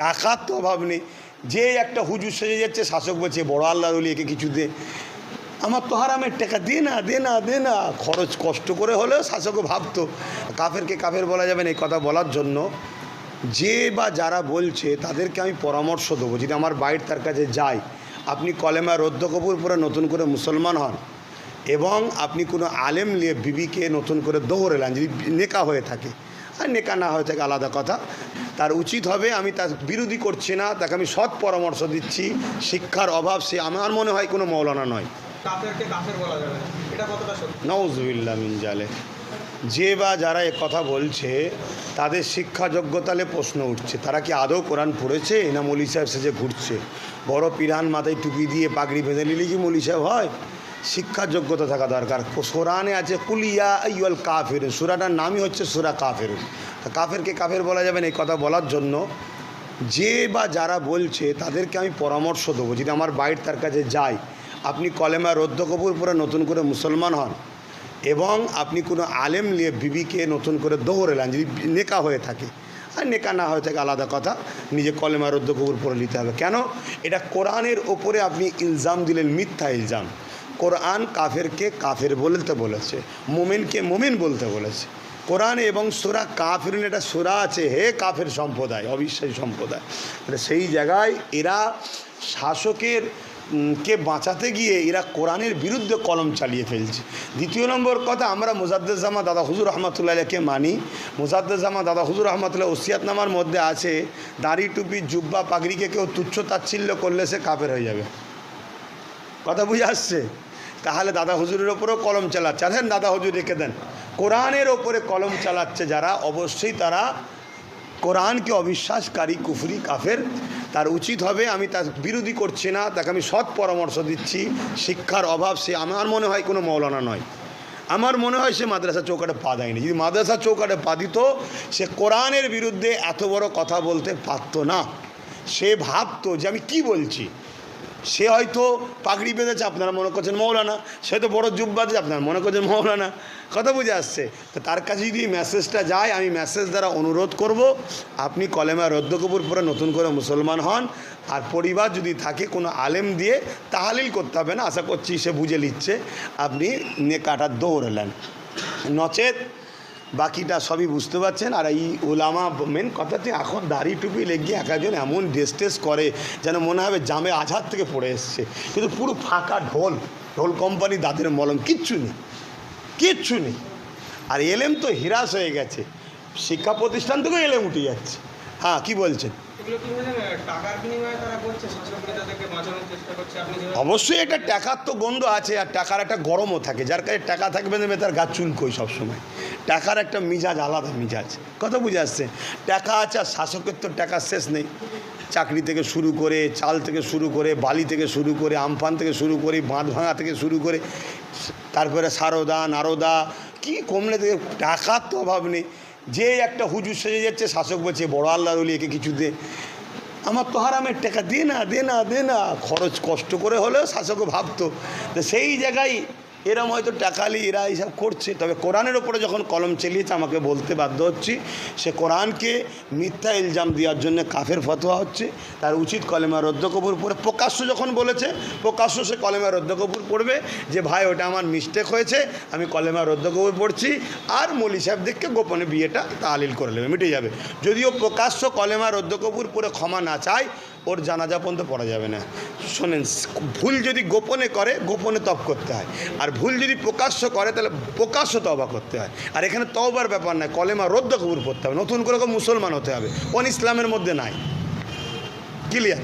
টাকার তো অভাব নেই। যে একটা হুজুর সেজে যাচ্ছে, শাসক বলছে, বড় আল্লাহ বলি, একে কিছু দে। আমার তো হারামের টাকা, দে না দে না দে না। খরচ কষ্ট করে হলেও শাসকও ভাবতো। কাফেরকে কাফের বলা যাবে না, এই কথা বলার জন্য যে বা যারা বলছে, তাদেরকে আমি পরামর্শ দেবো। যদি আমার বাইর তার কাছে যাই আপনি কলেমা রদ্দ কপুর পরে নতুন করে মুসলমান হন এবং আপনি কোনো আলেম নিয়ে বিবিকে নতুন করে দৌড়েলেন যদি নেকা হয়ে থাকে আর নেকা না হয়ে থাকে আলাদা কথা। তার উচিত হবে আমি তার বিরোধী করছি না তাকে আমি সৎ পরামর্শ দিচ্ছি শিক্ষার অভাব সে আমার মনে হয় কোনো মৌলানা নয়। নওজুবিল্লা মিনজালে যে বা যারা এ কথা বলছে তাদের শিক্ষা যোগ্যতালে প্রশ্ন উঠছে। তারা কি আদৌ কোরআন পড়েছে না মলি সাহেব সেজে ঘুরছে? বড় পিরান মাথায় টুপি দিয়ে পাগড়ি বেঁধে নিলে কি মলি সাহেব হয়? শিক্ষা যোগ্যতা থাকা দরকার। কোরআনে আছে কুলিয়া ইউল কাফের সুরাটার নামই হচ্ছে সুরা কাফের তা কাফেরকে কাফের বলা যাবে না এই কথা বলার জন্য। যে বা যারা বলছে, তাদেরকে আমি পরামর্শ দেবো। যদি আমার বাইর তার কাছে যাই আপনি কলেমা রদ্দ কপুর পরে নতুন করে মুসলমান হন এবং আপনি কোনো আলেম নিয়ে বিবিকে নতুন করে দৌড়েলেন যদি নেকা হয়ে থাকে। আর নেকা না হয়ে থাকে আলাদা কথা, নিজে কলেমা রদ্দ কবুর পরে নিতে হবে। কেন? এটা কোরআনের ওপরে আপনি ইলজাম দিলেন, মিথ্যা ইলজাম। কোরআন কাফেরকে কাফের বলতে বলেছে, মোমেনকে মোমেন বলতে বলেছে। কোরআন এবং সুরা কাফের একটা সুরা আছে, হে কাফের সম্প্রদায়, অবিশ্বাসী সম্প্রদায়। মানে সেই জায়গায় এরা শাসকের কে বাঁচাতে গিয়ে এরা কোরআনের বিরুদ্ধে কলম চালিয়ে ফেলছে। দ্বিতীয় নম্বর কথা, আমরা মুজাদ্দেজামা দাদা হুজুর রহমতুল্লাহকে মানি। মুজাদ্দেজামা দাদা হুজুর রহমতুল্লাহ ওসিয়াতনামার মধ্যে আছে, দাড়ি টুপি, জুব্বা, পাগড়িকে কেউ তুচ্ছ তাচ্ছিল্য করলে সে কাফের হয়ে যাবে। কথা বুঝে আসছে? তাহলে দাদা হুজুরের ওপরেও কলম চালাচ্ছে। আছেন দাদা হুজুর রেখে দেন। কোরআনের ওপরে কলম চালাচ্ছে যারা, অবশ্যই তারা কোরআনকে অবিশ্বাসকারী, কুফরি, কাফের। তার উচিত হবে, আমি তার বিরোধী করছি না, তাকে আমি সৎ পরামর্শ দিচ্ছি। শিক্ষার অভাব, সে আমার মনে হয় কোনো মৌলানা নয়। আমার মনে হয় সে মাদ্রাসা চৌকাটে পা দেয়নি। যদি মাদ্রাসা চৌকাটে পা দিত, সে কোরআনের বিরুদ্ধে এত বড় কথা বলতে পারতো না। সে ভাবতো যে আমি কি বলছি? সে হয়তো পাগড়ি বেঁধেছে, আপনারা মনে করছেন মৌলানা। সে তো বড় জুব বাঁধেছে, আপনারা মনে করছেন মৌলানা। কথা বুঝে আসছে। তো তার কাছে যদি মেসেজটা যায়, আমি মেসেজ দ্বারা অনুরোধ করব, আপনি কলেমা রদ্দকপুর পরে নতুন করে মুসলমান হন, আর পরিবার যদি থাকে কোনো আলেম দিয়ে, তাহালিল করতে হবে না। আশা করছি সে বুঝে নিচ্ছে। আপনি নেকাটা দৌড়েলেন নচেত বাকিটা সবই বুঝতে পারছেন। আর এই ওলামা মেন কথা তুই এখন দাড়ি টুপি লেগে এক একজন এমন ড্রেস টেস করে যেন মনে হবে জামে আঝাদ থেকে পড়ে এসছে। কিন্তু পুরো ফাঁকা ঢোল ঢোল কোম্পানি দাঁতের মলম, কিচ্ছু নেই। কিচ্ছু নেই। আর এলেম তো হিরাস হয়ে গেছে। শিক্ষা প্রতিষ্ঠান থেকেও এলেম উঠে যাচ্ছে। হ্যাঁ কি বলছেন? আপনি অবশ্যই একটা টাকার তো গন্ধ আছে, আর টাকার একটা গরমও থাকে। যার কাছে টাকা থাকবে, দেবে, তার গাছ চুলকোই সবসময়। টাকার একটা মিজাজ, আলাদা মিজাজ। কথা বুঝে আসছে? টাকা আছে, আর শাসকের তো টাকার শেষ নেই। চাকরি থেকে শুরু করে, চাল থেকে শুরু করে, বালি থেকে শুরু করে, আমফান থেকে শুরু করে, বাঁধ ভাঙা থেকে শুরু করে, তারপরে সারদা, নারদা, কি কমলে থেকে, টাকার তো অভাব নেই। যে একটা হুজুর সেজে যাচ্ছে, শাসক বলছে, বড় আল্লাহ একে কিছু দে। আমার তো হারামের টাকা, দে না দে না দে না। খরচ কষ্ট করে হলেও শাসকও ভাবতো। তো সেই জায়গায় এরম হয়তো টাকালি এরা এইসব করছে। তবে কোরআনের ওপরে যখন কলম চালিয়েছে, আমাকে বলতে বাধ্য হচ্ছি, সে কোরআনকে মিথ্যা ইলজাম দেওয়ার জন্য কাফের ফতোয়া হচ্ছে। তার উচিত কলেমা রদ্দ কপুর পড়ে। প্রকাশ্য যখন বলেছে, প্রকাশ্য সে কলেমা রদ্দ কপুর পড়বে যে, ভাই, ওটা আমার মিস্টেক হয়েছে, আমি কলেমা রদ্দ কপুর পড়ছি। আর মলি সাহেবদেরকে গোপনে বিয়েটা তালিল করে নেবে, মিটে যাবে। যদিও প্রকাশ্য কলেমা রদ্দ কপুর পরে ক্ষমা না চায় ওর জানাজা পর্যন্ত পড়া যাবে না। শোনেন, ভুল যদি গোপনে করে, গোপনে তপ করতে হয়। আর ভুল যদি প্রকাশ্য করে, তাহলে প্রকাশ্য তবা করতে হয়। আর এখানে তবার ব্যাপার নয়, কলেমা রোদ্দ কবুর পড়তে হবে। নতুন করে মুসলমান হতে হবে। কোন ইসলামের মধ্যে নাই। ক্লিয়ার